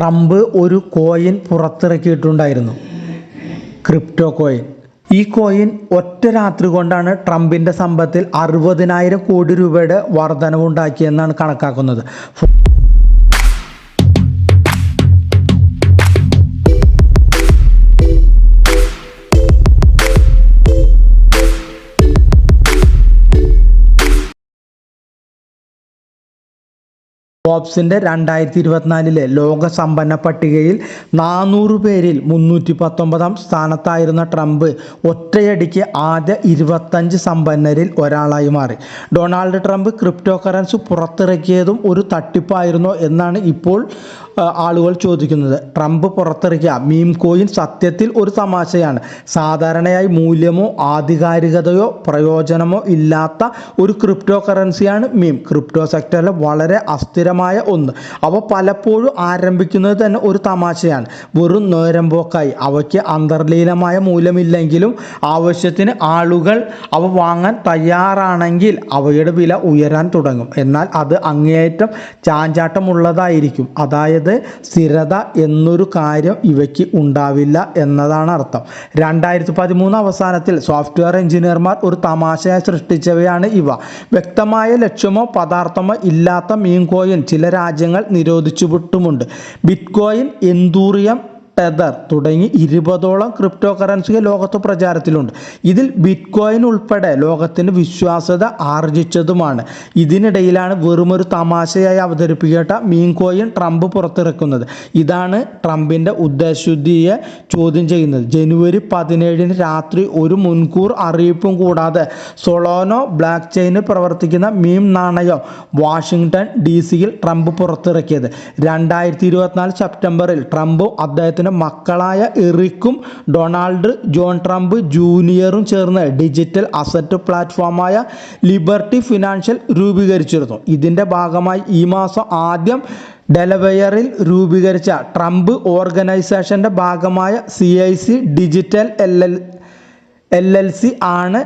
Trump ഒരു coin പുറത്തിറക്കിയിട്ടുണ്ടായിരുന്നു. Crypto coin. ഈ coin ഒറ്റ രാത്രി കൊണ്ടാണ് ട്രംപിന്റെ സമ്പത്തിൽ അറുപതിനായിരം കോടി രൂപയുടെ വർധനവുണ്ടാക്കിയെന്നാണ് കണക്കാക്കുന്നത്. ഫോബ്സിന്റെ രണ്ടായിരത്തി ഇരുപത്തിനാലിലെ ലോക സമ്പന്ന പട്ടികയിൽ നാനൂറ് പേരിൽ മുന്നൂറ്റി പത്തൊമ്പതാം സ്ഥാനത്തായിരുന്ന ട്രംപ് ഒറ്റയടിക്ക് ആദ്യ ഇരുപത്തഞ്ച് സമ്പന്നരിൽ ഒരാളായി മാറി. ഡൊണാൾഡ് ട്രംപ് ക്രിപ്റ്റോ കറൻസി പുറത്തിറക്കിയതും ഒരു തട്ടിപ്പായിരുന്നോ എന്നാണ് ഇപ്പോൾ ആളുകൾ ചോദിക്കുന്നത്. ട്രംപ് പുറത്തിറക്കിയ മീം കോയിൻ സത്യത്തിൽ ഒരു തമാശയാണ്. സാധാരണയായി മൂല്യമോ ആധികാരികതയോ പ്രയോജനമോ ഇല്ലാത്ത ഒരു ക്രിപ്റ്റോ കറൻസിയാണ് മീം. ക്രിപ്റ്റോ സെക്ടറിലെ വളരെ അസ്ഥിരമായ ഒന്ന്. അവ പലപ്പോഴും ആരംഭിക്കുന്നത് തന്നെ ഒരു തമാശയാണ്. വെറും നേരമ്പോക്കായി അവയ്ക്ക് അന്തർലീനമായ മൂല്യമില്ലെങ്കിലും ആവശ്യത്തിന് ആളുകൾ അവ വാങ്ങാൻ തയ്യാറാണെങ്കിൽ അവയുടെ വില ഉയരാൻ തുടങ്ങും. എന്നാൽ അത് അങ്ങേയറ്റം ചാഞ്ചാട്ടമുള്ളതായിരിക്കും. അതായത് സ്ഥിരത എന്നൊരു കാര്യം ഇവയ്ക്ക് ഉണ്ടാവില്ല എന്നതാണ് അർത്ഥം. രണ്ടായിരത്തി പതിമൂന്ന് അവസാനത്തിൽ സോഫ്റ്റ്വെയർ എഞ്ചിനീയർമാർ ഒരു തമാശയെ സൃഷ്ടിച്ചവയാണ് ഇവ. വ്യക്തമായ ലക്ഷ്യമോ പദാർത്ഥമോ ഇല്ലാത്ത മീൻ കോയിൻ ചില രാജ്യങ്ങൾ നിരോധിച്ചുവിട്ടുമുണ്ട്. ബിറ്റ് കോയിൻ എന്തൂറിയം ടെതർ തുടങ്ങി ഇരുപതോളം ക്രിപ്റ്റോ കറൻസികൾ ലോകത്ത് പ്രചാരത്തിലുണ്ട്. ഇതിൽ ബിറ്റ്കോയിൻ ഉൾപ്പെടെ ലോകത്തിന് വിശ്വാസ്യത ആർജിച്ചതുമാണ്. ഇതിനിടയിലാണ് വെറുമൊരു തമാശയായി അവതരിപ്പിക്കപ്പെട്ട മീൻ കോയിൻ ട്രംപ് പുറത്തിറക്കുന്നത്. ഇതാണ് ട്രംപിന്റെ ഉദ്ദേശശുദ്ധിയെ ചോദ്യം ചെയ്യുന്നത്. ജനുവരി പതിനേഴിന് രാത്രി ഒരു മുൻകൂർ അറിയിപ്പും കൂടാതെ സൊളോനോ ബ്ലാക്ക് ചെയിനിൽ പ്രവർത്തിക്കുന്ന മീം നാണയം വാഷിങ്ടൺ ഡി സിയിൽ ട്രംപ് പുറത്തിറക്കിയത്. രണ്ടായിരത്തി ഇരുപത്തിനാല് സെപ്റ്റംബറിൽ ട്രംപും അദ്ദേഹത്തിന്റെ മക്കളായ എറിക്കും ഡൊണാൾഡ് ജോൺ ട്രംപ് ജൂനിയറും ചേർന്ന് ഡിജിറ്റൽ അസറ്റ് പ്ലാറ്റ്ഫോമായ ലിബർട്ടി ഫിനാൻഷ്യൽ രൂപീകരിച്ചിരുന്നു. ഇതിന്റെ ഭാഗമായി ഈ മാസം ആദ്യം ഡെലവെയറിൽ രൂപീകരിച്ച ട്രംപ് ഓർഗനൈസേഷന്റെ ഭാഗമായ C I C digital L L L L C ആണ്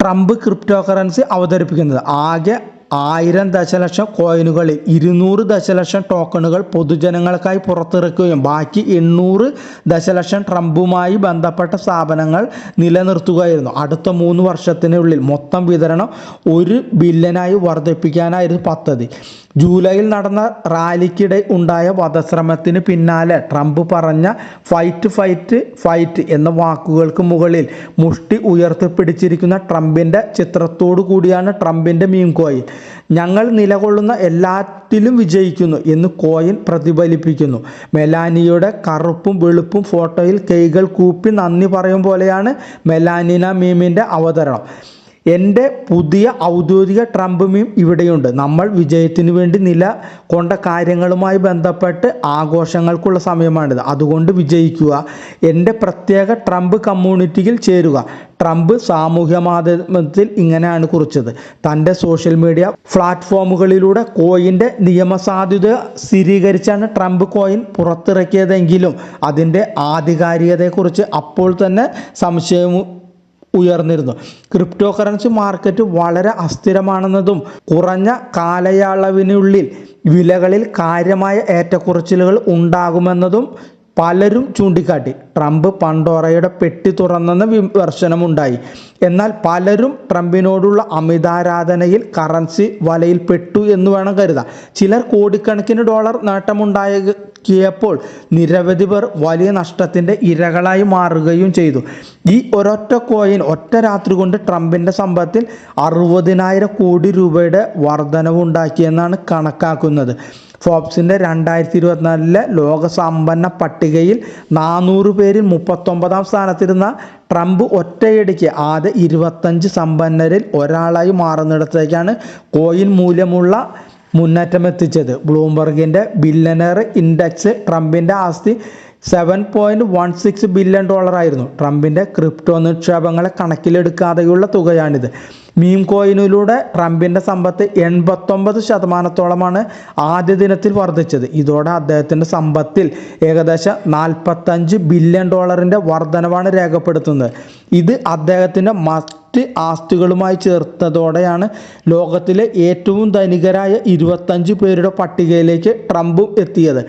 ട്രംപ് ക്രിപ്റ്റോ കറൻസി അവതരിപ്പിക്കുന്നത്. ആകെ ആയിരം ദശലക്ഷം കോയിനുകൾ ഇരുന്നൂറ് ദശലക്ഷം ടോക്കണുകൾ പൊതുജനങ്ങൾക്കായി പുറത്തിറക്കുകയും ബാക്കി എണ്ണൂറ് ദശലക്ഷം ട്രംപുമായി ബന്ധപ്പെട്ട സ്ഥാപനങ്ങൾ നിലനിർത്തുകയായിരുന്നു. അടുത്ത മൂന്ന് വർഷത്തിനുള്ളിൽ മൊത്തം വിതരണം ഒരു ബില്യനായി വർദ്ധിപ്പിക്കാനായിരുന്നു പദ്ധതി. ജൂലൈയിൽ നടന്ന റാലിക്കിടെ ഉണ്ടായ വധശ്രമത്തിന് പിന്നാലെ ട്രംപ് പറഞ്ഞ ഫൈറ്റ് ഫൈറ്റ് ഫൈറ്റ് എന്ന വാക്കുകൾക്ക് മുകളിൽ മുഷ്ടി ഉയർത്തിപ്പിടിച്ചിരിക്കുന്ന ട്രംപിന്റെ ചിത്രത്തോടു കൂടിയാണ് ട്രംപിന്റെ മീൻ കോയിൻ. ഞങ്ങൾ നിലകൊള്ളുന്ന എല്ലാത്തിലും വിജയിക്കുന്നു എന്ന് കോയിൻ പ്രതിഫലിപ്പിക്കുന്നു. മെലാനിയുടെ കറുപ്പും വെളുപ്പും ഫോട്ടോയിൽ കൈകൾ കൂപ്പി നന്ദി പറയും പോലെയാണ് മെലാനിന മീമിന്റെ അവതരണം. എന്റെ പുതിയ ഔദ്യോഗിക ട്രംപ് മീം ഇവിടെയുണ്ട്. നമ്മൾ വിജയത്തിന് വേണ്ടി നില കൊണ്ട കാര്യങ്ങളുമായി ബന്ധപ്പെട്ട് ആഘോഷങ്ങൾക്കുള്ള സമയമാണിത്. അതുകൊണ്ട് വിജയിക്കുക. എന്റെ പ്രത്യേക ട്രംപ് കമ്മ്യൂണിറ്റിയിൽ ചേരുക. ട്രംപ് സാമൂഹ്യ മാധ്യമത്തിൽ ഇങ്ങനെയാണ് കുറിച്ചത്. തന്റെ സോഷ്യൽ മീഡിയ പ്ലാറ്റ്ഫോമുകളിലൂടെ കോയിന്റെ നിയമസാധ്യത സ്ഥിരീകരിച്ചാണ് ട്രംപ് കോയിൻ പുറത്തിറക്കിയതെങ്കിലും അതിന്റെ ആധികാരികതയെക്കുറിച്ച് അപ്പോൾ തന്നെ സംശയം ഉയർന്നിരുന്നു. ക്രിപ്റ്റോ കറൻസി മാർക്കറ്റ് വളരെ അസ്ഥിരമാണെന്നതും കുറഞ്ഞ കാലയളവിനുള്ളിൽ വിലകളിൽ കാര്യമായ ഏറ്റക്കുറച്ചിലുകൾ ഉണ്ടാകുമെന്നതും പലരും ചൂണ്ടിക്കാട്ടി. ട്രംപ് പണ്ടോറയുടെ പെട്ടി തുറന്നെന്ന വിമർശനമുണ്ടായി. എന്നാൽ പലരും ട്രംപിനോടുള്ള അമിതാരാധനയിൽ കറൻസി വലയിൽ പെട്ടു എന്ന് വേണം കരുതാം ചിലർ കോടിക്കണക്കിന് ഡോളർ നേട്ടമുണ്ടാക്കിയപ്പോൾ നിരവധി പേർ വലിയ നഷ്ടത്തിന്റെ ഇരകളായി മാറുകയും ചെയ്തു. ഈ ഒരൊറ്റ കോയിൻ ഒറ്റ രാത്രി കൊണ്ട് ട്രംപിന്റെ സമ്പത്തിൽ അറുപതിനായിരം കോടി രൂപയുടെ വർധനവുണ്ടാക്കിയെന്നാണ് കണക്കാക്കുന്നത്. ഫോബ്സിന്റെ രണ്ടായിരത്തി ഇരുപത്തിനാലിലെ ലോക സമ്പന്ന പട്ടികയിൽ നാനൂറ് പേരിൽ മുപ്പത്തൊമ്പതാം സ്ഥാനത്തിരുന്ന ട്രംപ് ഒറ്റയടിക്ക് ആദ്യ ഇരുപത്തഞ്ച് സമ്പന്നരിൽ ഒരാളായി മാറുന്നിടത്തേക്കാണ് കോയിൻ മൂല്യമുള്ള മുന്നേറ്റം എത്തിച്ചത് ബ്ലൂംബർഗിന്റെ ബില്ലനറി ഇൻഡെക്സ് ട്രംപിന്റെ ആസ്തി seven point one six billion ഡോളറായിരുന്നു ട്രംപിന്റെ ക്രിപ്റ്റോ നിക്ഷേപങ്ങളെ കണക്കിലെടുക്കാതെയുള്ള തുകയാണിത്. മീം കോയിനിലൂടെ ട്രംപിന്റെ സമ്പത്ത് എൺപത്തൊമ്പത് ശതമാനത്തോളമാണ് ആദ്യ ദിനത്തിൽ വർദ്ധിച്ചത്. ഇതോടെ അദ്ദേഹത്തിന്റെ സമ്പത്തിൽ ഏകദേശം നാൽപ്പത്തഞ്ച് ബില്യൺ ഡോളറിന്റെ വർധനവാണ് രേഖപ്പെടുത്തുന്നത്. ഇത് അദ്ദേഹത്തിന്റെ മറ്റ് ആസ്തികളുമായി ചേർത്തതോടെയാണ് ലോകത്തിലെ ഏറ്റവും ധനികരായ ഇരുപത്തഞ്ച് പേരുടെ പട്ടികയിലേക്ക് ട്രംപും എത്തിയത്.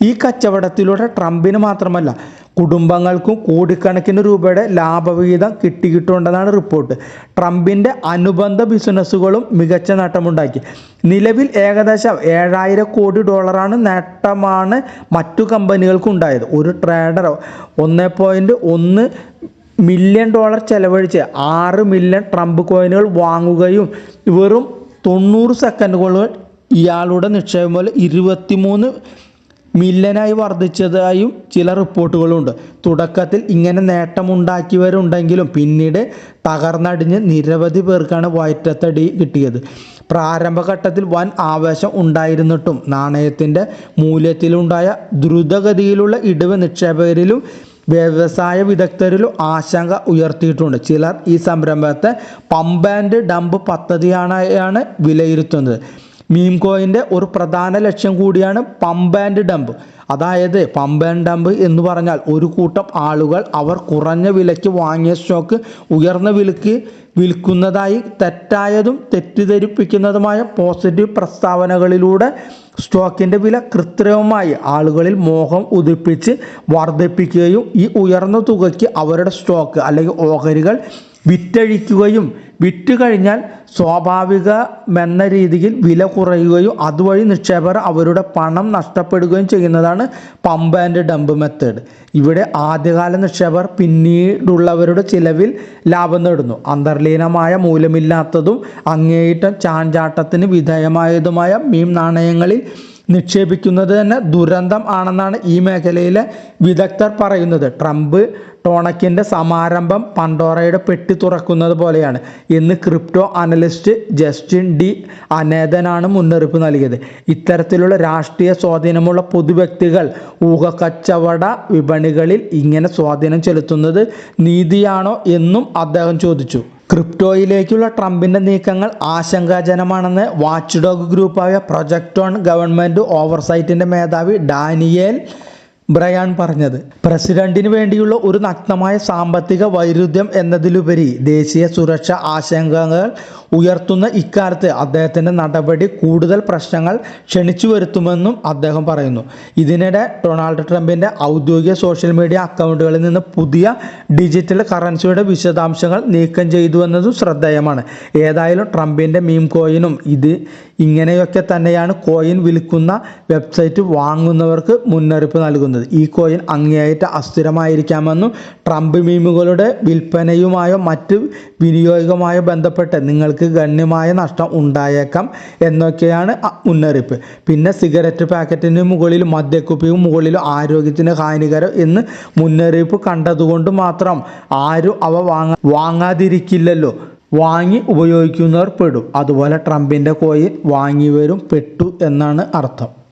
ഈ കച്ചവടത്തിലൂടെ ട്രംപിന് മാത്രമല്ല കുടുംബങ്ങൾക്കും കോടിക്കണക്കിന് രൂപയുടെ ലാഭവിഹിതം കിട്ടിയിട്ടുണ്ടെന്നാണ് റിപ്പോർട്ട്. ട്രംപിന്റെ അനുബന്ധ ബിസിനസ്സുകളും മികച്ച നേട്ടമുണ്ടാക്കി. നിലവിൽ ഏകദേശം ഏഴായിരം കോടി ഡോളറാണ് നേട്ടമാണ് മറ്റു കമ്പനികൾക്ക് ഉണ്ടായത് ഒരു ട്രേഡർ ഒന്ന് പോയിന്റ് ഒന്ന് മില്യൺ ഡോളർ ചെലവഴിച്ച് ആറ് മില്യൺ ട്രംപ് കോയിനുകൾ വാങ്ങുകയും വെറും തൊണ്ണൂറ് സെക്കൻഡുകൾ ഇയാളുടെ നിക്ഷേപം പോലെ ഇരുപത്തിമൂന്ന് മില്യനായി വർദ്ധിച്ചതായും ചില റിപ്പോർട്ടുകളുണ്ട്. തുടക്കത്തിൽ ഇങ്ങനെ നേട്ടമുണ്ടാക്കിയവരുണ്ടെങ്കിലും പിന്നീട് തകർന്നടിഞ്ഞ് നിരവധി പേർക്കാണ് വയറ്റത്തടി കിട്ടിയത്. പ്രാരംഭഘട്ടത്തിൽ വൻ ആവേശം ഉണ്ടായിരുന്നിട്ടും നാണയത്തിന്റെ മൂല്യത്തിലുണ്ടായ ദ്രുതഗതിയിലുള്ള ഇടിവ് നിക്ഷേപകരിലും വ്യവസായ വിദഗ്ധരിലും ആശങ്ക ഉയർത്തിയിട്ടുണ്ട്. ചിലർ ഈ സംരംഭത്തെ പമ്പ് ആൻഡ് ഡംപ് പദ്ധതിയാണ് വിലയിരുത്തുന്നത്. മീം കോയിന്റെ ഒരു പ്രധാന ലക്ഷ്യം കൂടിയാണ് പമ്പ് ആൻഡ് ഡംപ് അതായത് പമ്പ് ആൻഡ് ഡംപ് എന്ന് പറഞ്ഞാൽ ഒരു കൂട്ടം ആളുകൾ അവർ കുറഞ്ഞ വിലയ്ക്ക് വാങ്ങിയ സ്റ്റോക്ക് ഉയർന്ന വിലയ്ക്ക് വിൽക്കുന്നതായി തെറ്റായതും തെറ്റിദ്ധരിപ്പിക്കുന്നതുമായ പോസിറ്റീവ് പ്രസ്താവനകളിലൂടെ സ്റ്റോക്കിന്റെ വില കൃത്രിമമായി ആളുകളിൽ മോഹം ഉദിപ്പിച്ച് വർദ്ധിപ്പിക്കുകയും ഈ ഉയർന്ന തുകയ്ക്ക് അവരുടെ സ്റ്റോക്ക് അല്ലെങ്കിൽ ഓഹരികൾ വിറ്റഴിക്കുകയും വിറ്റ് കഴിഞ്ഞാൽ സ്വാഭാവികമെന്ന രീതിയിൽ വില കുറയുകയും അതുവഴി നിക്ഷേപകർ അവരുടെ പണം നഷ്ടപ്പെടുകയും ചെയ്യുന്നതാണ് പമ്പ് ആൻഡ് ഡംപ് മെത്തേഡ് ഇവിടെ ആദ്യകാല നിക്ഷേപകർ പിന്നീടുള്ളവരുടെ ചിലവിൽ ലാഭം നേടുന്നു. അന്തർലീനമായ മൂലമില്ലാത്തതും അങ്ങേയറ്റം ചാഞ്ചാട്ടത്തിന് വിധേയമായതുമായ മീം നാണയങ്ങളിൽ നിക്ഷേപിക്കുന്നത് തന്നെ ദുരന്തം ആണെന്നാണ് ഈ മേഖലയിലെ വിദഗ്ധർ പറയുന്നത്. ട്രംപ് ടോണക്കിന്റെ സമാരംഭം പണ്ടോറയുടെ പെട്ടി തുറക്കുന്നത് പോലെയാണ്. എന്ന് ക്രിപ്റ്റോ അനലിസ്റ്റ് ജസ്റ്റിൻ ഡി അനേതനാണ് മുന്നറിയിപ്പ് നൽകിയത്. ഇത്തരത്തിലുള്ള രാഷ്ട്രീയ സ്വാധീനമുള്ള പൊതുവ്യക്തികൾ ഊഹക്കച്ചവട വിപണികളിൽ ഇങ്ങനെ സ്വാധീനം ചെലുത്തുന്നത് നീതിയാണോ എന്നും അദ്ദേഹം ചോദിച്ചു. ക്രിപ്റ്റോയിലേക്കുള്ള ട്രംപിന്റെ നീക്കങ്ങൾ ആശങ്കാജനമാണെന്ന് വാച്ച് ഡോഗ് ഗ്രൂപ്പായ പ്രൊജക്ട് ഓൺ ഗവൺമെന്റ് ഓവർസൈറ്റിന്റെ മേധാവി ഡാനിയേൽ ബ്രയാൻ പറഞ്ഞത് പ്രസിഡന്റിന് വേണ്ടിയുള്ള ഒരു നഗ്നമായ സാമ്പത്തിക വൈരുദ്ധ്യം എന്നതിലുപരി ദേശീയ സുരക്ഷാ ആശങ്കകൾ ഉയർത്തുന്ന ഇക്കാലത്ത് അദ്ദേഹത്തിന്റെ നടപടി കൂടുതൽ പ്രശ്നങ്ങൾ ക്ഷണിച്ചു വരുത്തുമെന്നും അദ്ദേഹം പറയുന്നു. ഇതിനിടെ ഡൊണാൾഡ് ട്രംപിന്റെ ഔദ്യോഗിക സോഷ്യൽ മീഡിയ അക്കൗണ്ടുകളിൽ നിന്ന് പുതിയ ഡിജിറ്റൽ കറൻസിയുടെ വിശദാംശങ്ങൾ നീക്കം ചെയ്തു എന്നതും ശ്രദ്ധേയമാണ്. ഏതായാലും ട്രംപിന്റെ മീം കോയിനും ഇത് ഇങ്ങനെയൊക്കെ തന്നെയാണ് കോയിൻ വിൽക്കുന്ന വെബ്സൈറ്റ് വാങ്ങുന്നവർക്ക് മുന്നറിയിപ്പ് നൽകുന്നത്. ഈ കോയിൻ അങ്ങേയറ്റ അസ്ഥിരമായിരിക്കാമെന്നും ട്രംപ് മീമുകളുടെ വിൽപ്പനയുമായോ മറ്റ് വിനിയോഗവുമായോ ബന്ധപ്പെട്ട് നിങ്ങൾക്ക് ഗണ്യമായ നഷ്ടം ഉണ്ടായേക്കാം എന്നൊക്കെയാണ് മുന്നറിയിപ്പ്. പിന്നെ സിഗരറ്റ് പാക്കറ്റിന് മുകളിൽ മദ്യക്കുപ്പിയും മുകളിൽ ആരോഗ്യത്തിന് ഹാനികരം എന്ന് മുന്നറിയിപ്പ് കണ്ടതുകൊണ്ട് മാത്രം ആരും അവ വാങ്ങാ വാങ്ങാതിരിക്കില്ലല്ലോ. വാങ്ങി ഉപയോഗിക്കുന്നവർ പെടും. അതുപോലെ ട്രംപിന്റെ കോയിൻ വാങ്ങിയവരും പെട്ടു എന്നാണ് അർത്ഥം.